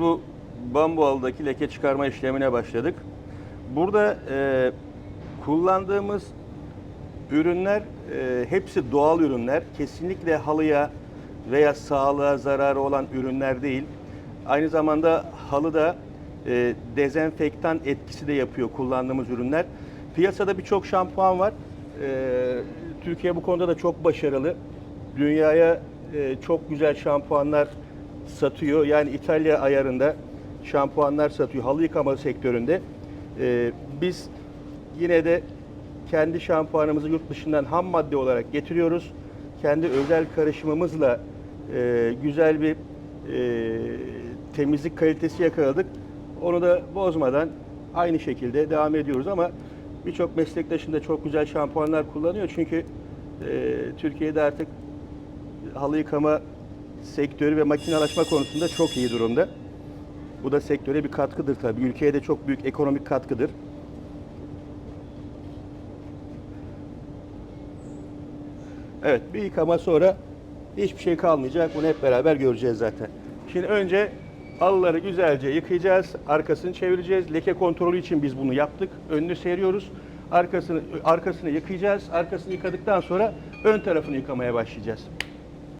Bu bambu aldaki leke çıkarma işlemine başladık. Burada e, kullandığımız ürünler e, hepsi doğal ürünler. Kesinlikle halıya veya sağlığa zararı olan ürünler değil. Aynı zamanda halıda e, dezenfektan etkisi de yapıyor kullandığımız ürünler. Piyasada birçok şampuan var. E, Türkiye bu konuda da çok başarılı. Dünyaya e, çok güzel şampuanlar satıyor. Yani İtalya ayarında şampuanlar satıyor halı yıkama sektöründe. E, biz yine de kendi şampuanımızı yurt dışından ham madde olarak getiriyoruz. Kendi özel karışımımızla e, güzel bir e, temizlik kalitesi yakaladık. Onu da bozmadan aynı şekilde devam ediyoruz ama birçok meslektaşım da çok güzel şampuanlar kullanıyor. Çünkü e, Türkiye'de artık halı yıkama sektörü ve makinalaşma konusunda çok iyi durumda. Bu da sektöre bir katkıdır tabii. Ülkeye de çok büyük ekonomik katkıdır. Evet, bir yıkama sonra hiçbir şey kalmayacak. Bunu hep beraber göreceğiz zaten. Şimdi önce halıları güzelce yıkayacağız. Arkasını çevireceğiz. Leke kontrolü için biz bunu yaptık. Önünü seriyoruz. Arkasını arkasını yıkayacağız. Arkasını yıkadıktan sonra ön tarafını yıkamaya başlayacağız.